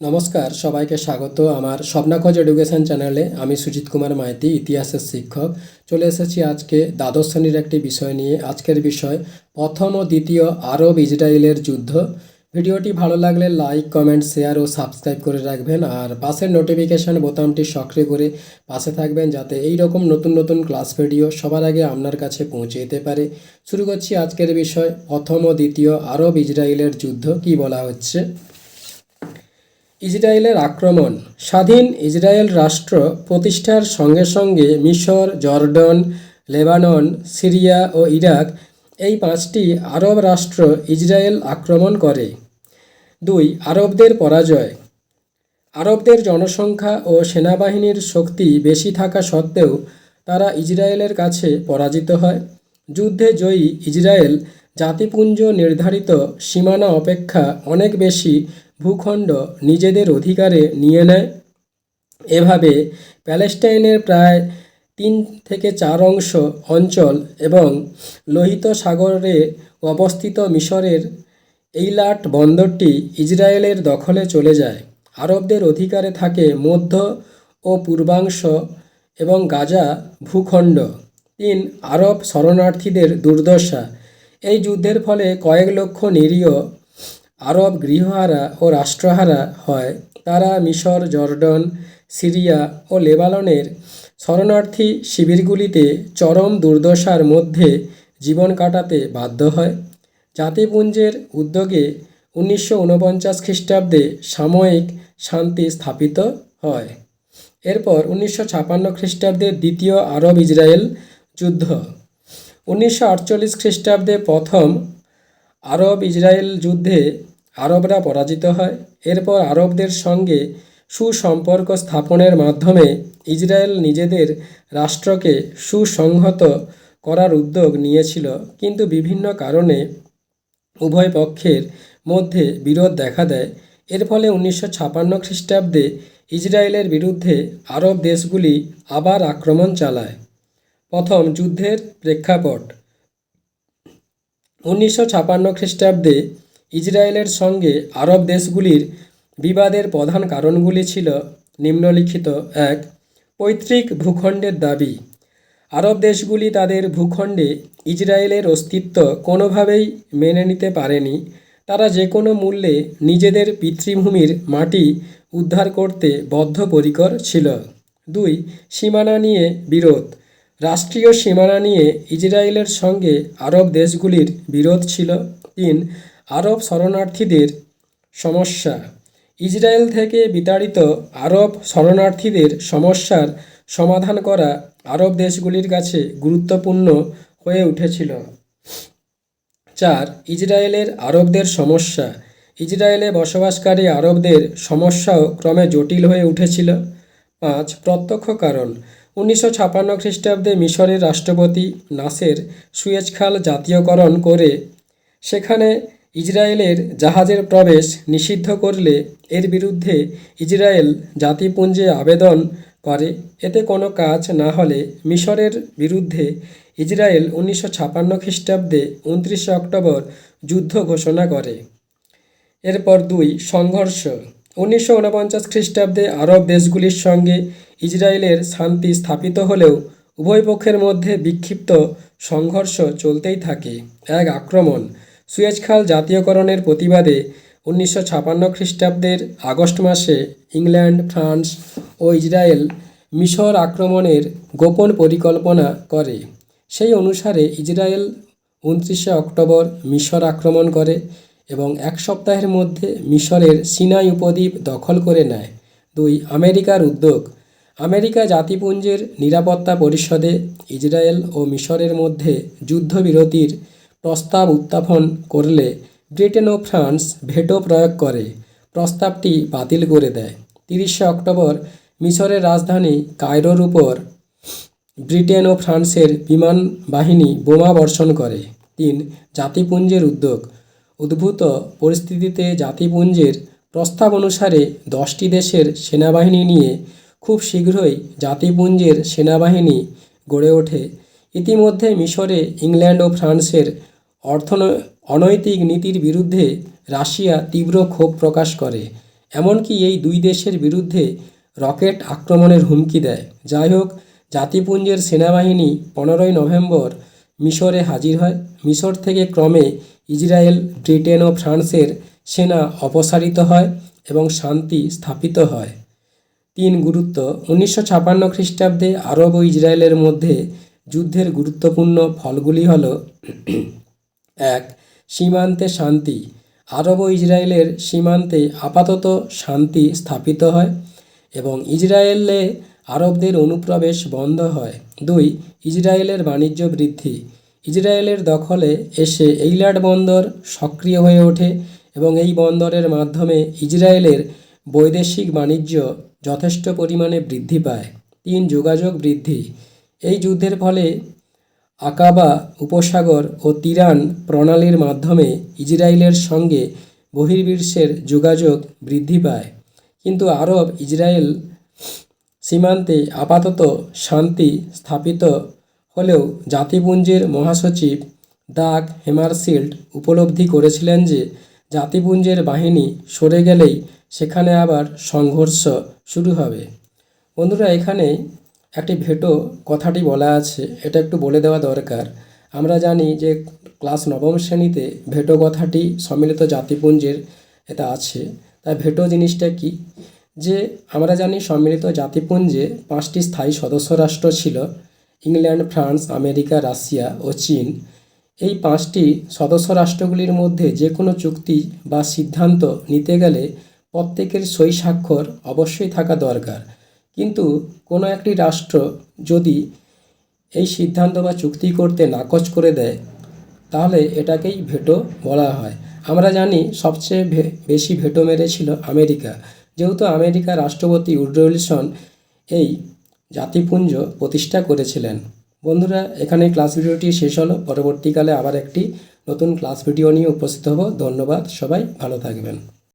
নমস্কার, সবাইকে স্বাগত আমার স্বপ্নাখোঁজ এডুকেশন চ্যানেলে। আমি সুজিত কুমার মাইতি, ইতিহাসের শিক্ষক। চলে এসেছি আজকে দ্বাদশ শ্রেণির একটি বিষয় নিয়ে। আজকের বিষয়, প্রথম ও দ্বিতীয় আরব ইসরায়েলের যুদ্ধ। ভিডিওটি ভালো লাগলে লাইক, কমেন্ট, শেয়ার ও সাবস্ক্রাইব করে রাখবেন। আর পাশের নোটিফিকেশান বোতামটি সক্রিয় করে পাশে থাকবেন যাতে এই রকম নতুন নতুন ক্লাস ভিডিও সবার আগে আপনার কাছে পৌঁছে যেতে পারে। শুরু করছি আজকের বিষয়, প্রথম ও দ্বিতীয় আরব ইসরায়েলের যুদ্ধ কি বলা হচ্ছে? ইসরায়েলের আক্রমণ। স্বাধীন ইসরায়েল রাষ্ট্র প্রতিষ্ঠার সঙ্গে সঙ্গে মিশর, জর্ডন, লেবানন, সিরিয়া ও ইরাক এই পাঁচটি আরব রাষ্ট্র ইসরায়েল আক্রমণ করে। দুই, আরবদের পরাজয়। আরবদের জনসংখ্যা ও সেনাবাহিনীর শক্তি বেশি থাকা সত্ত্বেও তারা ইসরায়েলের কাছে পরাজিত হয়। যুদ্ধে জয়ী ইসরায়েল জাতিপুঞ্জ নির্ধারিত সীমানা অপেক্ষা অনেক বেশি ভূখণ্ড নিজেদের অধিকারে নিয়ে নেয়। এভাবে প্যালেস্টাইনের প্রায় তিন থেকে চার অংশ অঞ্চল এবং লোহিত সাগরে অবস্থিত মিশরের এইলাট বন্দরটি ইসরায়েলের দখলে চলে যায়। আরবদের অধিকারে থাকে মধ্য ও পূর্বাংশ এবং গাজা ভূখণ্ড। তিন আরব শরণার্থীদের দুর্দশা। এই যুদ্ধের ফলে কয়েক লক্ষ নিরীহ আরব গৃহহারা ও রাষ্ট্রহারা হয়। তারা মিশর, জর্ডন, সিরিয়া ও লেবাননের শরণার্থী শিবিরগুলিতে চরম দুর্দশার মধ্যে জীবন কাটাতে বাধ্য হয়। জাতিপুঞ্জের উদ্যোগে উনিশশো ঊনপঞ্চাশ খ্রিস্টাব্দে সাময়িক শান্তি স্থাপিত হয়। এরপর উনিশশো ছাপান্ন খ্রিস্টাব্দে দ্বিতীয় আরব ইসরায়েল যুদ্ধ। উনিশশো আটচল্লিশ খ্রিস্টাব্দে প্রথম আরব ইসরায়েল যুদ্ধে আরবরা পরাজিত হয়। এরপর আরবদের সঙ্গে সুসম্পর্ক স্থাপনের মাধ্যমে ইসরায়েল নিজেদের রাষ্ট্রকে সুসংহত করার উদ্যোগ নিয়েছিল। কিন্তু বিভিন্ন কারণে উভয় পক্ষের মধ্যে বিরোধ দেখা দেয়। এর ফলে উনিশশো ছাপান্ন খ্রিস্টাব্দে ইসরায়েলের বিরুদ্ধে আরব দেশগুলি আবার আক্রমণ চালায়। প্রথম যুদ্ধের প্রেক্ষাপট। উনিশশো ছাপান্ন খ্রিস্টাব্দে ইসরায়েলের সঙ্গে আরব দেশগুলির বিবাদের প্রধান কারণগুলি ছিল নিম্নলিখিত এক, পৈতৃক ভূখণ্ডের দাবি। আরব দেশগুলি তাদের ভূখণ্ডে ইসরায়েলের অস্তিত্ব কোনোভাবেই মেনে নিতে পারেনি। তারা যে কোনো মূল্যে নিজেদের পিতৃভূমির মাটি উদ্ধার করতে বদ্ধপরিকর ছিল। দুই, সীমানা নিয়ে বিরোধ। রাষ্ট্রীয় সীমানা নিয়ে ইসরায়েলের সঙ্গে আরব দেশগুলির বিরোধ ছিল। তিন আরব শরণার্থীদের সমস্যা। ইসরায়েল থেকে বিতাড়িত আরব শরণার্থীদের সমস্যার সমাধান করা আরব দেশগুলির কাছে গুরুত্বপূর্ণ হয়ে উঠেছিল। চার, ইসরায়েলের আরবদের সমস্যা। ইসরায়েলে বসবাসকারী আরবদের সমস্যাও ক্রমে জটিল হয়ে উঠেছিল। পাঁচ, প্রত্যক্ষ কারণ। উনিশশো ছাপান্ন খ্রিস্টাব্দে মিশরের রাষ্ট্রপতি নাসের সুয়েজ খাল জাতীয়করণ করে সেখানে ইসরায়েলের জাহাজের প্রবেশ নিষিদ্ধ করলে এর বিরুদ্ধে ইসরায়েল জাতিপুঞ্জে আবেদন করে। এতে কোনো কাজ না হলে মিশরের বিরুদ্ধে ইসরায়েল উনিশশো ছাপান্ন খ্রিস্টাব্দে উনত্রিশে অক্টোবর যুদ্ধ ঘোষণা করে। এরপর দুই, সংঘর্ষ। উনিশশো ঊনপঞ্চাশ খ্রিস্টাব্দে আরব দেশগুলির সঙ্গে ইসরায়েলের শান্তি স্থাপিত হলেও উভয় পক্ষের মধ্যে বিক্ষিপ্ত সংঘর্ষ চলতেই থাকে। এক আক্রমণ। সুয়েজ খাল জাতীয়করণের প্রতিবাদে উনিশশো ছাপান্ন খ্রিস্টাব্দের আগস্ট মাসে ইংল্যান্ড, ফ্রান্স ও ইসরায়েল মিশর আক্রমণের গোপন পরিকল্পনা করে। সেই অনুসারে ইসরায়েল উনত্রিশে অক্টোবর মিশর আক্রমণ করে এবং এক সপ্তাহের মধ্যে মিশরের সিনাই উপদ্বীপ দখল করে নেয়। দুই, আমেরিকার উদ্যোগ। আমেরিকা জাতিপুঞ্জের নিরাপত্তা পরিষদে ইসরায়েল ও মিশরের মধ্যে যুদ্ধবিরতির প্রস্তাব উত্থাপন করলে ব্রিটেন ও ফ্রান্স ভেটো প্রয়োগ করে। প্রস্তাবটি বাতিল করে দেয়। তিরিশে অক্টোবর মিশরের রাজধানী কায়রোর উপর ব্রিটেন ও ফ্রান্সের বিমান বাহিনী বোমা বর্ষণ করে। তিন, জাতিপুঞ্জের উদ্যোগ। উদ্ভূত পরিস্থিতিতে জাতিপুঞ্জের প্রস্তাব অনুসারে দশটি দেশের সেনাবাহিনী নিয়ে খুব শীঘ্রই জাতিপুঞ্জের সেনাবাহিনী গড়ে ওঠে। ইতিমধ্যে মিশরে ইংল্যান্ড ও ফ্রান্সের অর্থন অনৈতিক নীতির বিরুদ্ধে রাশিয়া তীব্র ক্ষোভ প্রকাশ করে। এমনকি এই দুই দেশের বিরুদ্ধে রকেট আক্রমণের হুমকি দেয়। যাই হোক জাতিপুঞ্জের সেনাবাহিনী পনেরোই নভেম্বর মিশরে হাজির হয়। মিশর থেকে ক্রমে ইসরায়েল, ব্রিটেন ও ফ্রান্সের সেনা অপসারিত হয় এবং শান্তি স্থাপিত হয়। তিন গুরুত্ব। উনিশশো ছাপান্ন খ্রিস্টাব্দে আরব ও ইসরায়েলের মধ্যে যুদ্ধের গুরুত্বপূর্ণ ফলগুলি হল এক, সীমান্তে শান্তি। আরব ও ইসরায়েলের সীমান্তে আপাতত শান্তি স্থাপিত হয় এবং ইসরায়েলে আরবদের অনুপ্রবেশ বন্ধ হয়। দুই, ইসরায়েলের বাণিজ্য বৃদ্ধি। ইসরায়েলের দখলে এসে এইলাট বন্দর সক্রিয় হয়ে ওঠে এবং এই বন্দরের মাধ্যমে ইসরায়েলের বৈদেশিক বাণিজ্য যথেষ্ট পরিমাণে বৃদ্ধি পায়। তিন, যোগাযোগ বৃদ্ধি। এই যুদ্ধের ফলে আকাবা উপসাগর ও তিরান প্রণালীর মাধ্যমে ইসরায়েলের সঙ্গে বহির্বিশ্বের যোগাযোগ বৃদ্ধি পায়। কিন্তু আরব ইসরায়েল সীমান্তে আপাতত শান্তি স্থাপিত হলেও জাতিপুঞ্জের মহাসচিব দাগ হেমারশিল্ড উপলব্ধি করেছিলেন যে জাতিপুঞ্জের বাহিনী সরে গেলেই সেখানে আবার সংঘর্ষ শুরু হবে। বন্ধুরা, এখানে একটি ভেটো কথাটি বলা আছে, এটা একটু বলে দেওয়া দরকার। আমরা জানি যে ক্লাস নবম শ্রেণীতে ভেটো কথাটি সম্মিলিত জাতিপুঞ্জের এটা আছে। তা ভেটো জিনিসটা কি? যে আমরা জানি সম্মিলিত জাতিপুঞ্জে পাঁচটি স্থায়ী সদস্য রাষ্ট্র ছিল, ইংল্যান্ড, ফ্রান্স, আমেরিকা, রাশিয়া ও চীন। এই পাঁচটি সদস্য রাষ্ট্রগুলির মধ্যে যে কোনো চুক্তি বা সিদ্ধান্ত নিতে গেলে প্রত্যেকের সই স্বাক্ষর অবশ্যই থাকা দরকার। কিন্তু কোনো একটি রাষ্ট্র যদি এই সিদ্ধান্ত বা চুক্তি করতে নাকচ করে দেয়, তাহলে এটাকেই ভেটো বলা হয়। আমরা জানি সবচেয়ে বেশি ভেটো মেরেছিল আমেরিকা। যেহেতু আমেরিকা রাষ্ট্রপতি উড্রো উইলসন এই জাতিপুঞ্জ প্রতিষ্ঠা করেছিলেন। বন্ধুরা এখানে ক্লাস ভিডিওটি শেষ হলো। পরবর্তীকালে আবার একটি নতুন ক্লাস ভিডিও নিয়ে উপস্থিত হব। ধন্যবাদ, সবাই ভালো থাকবেন।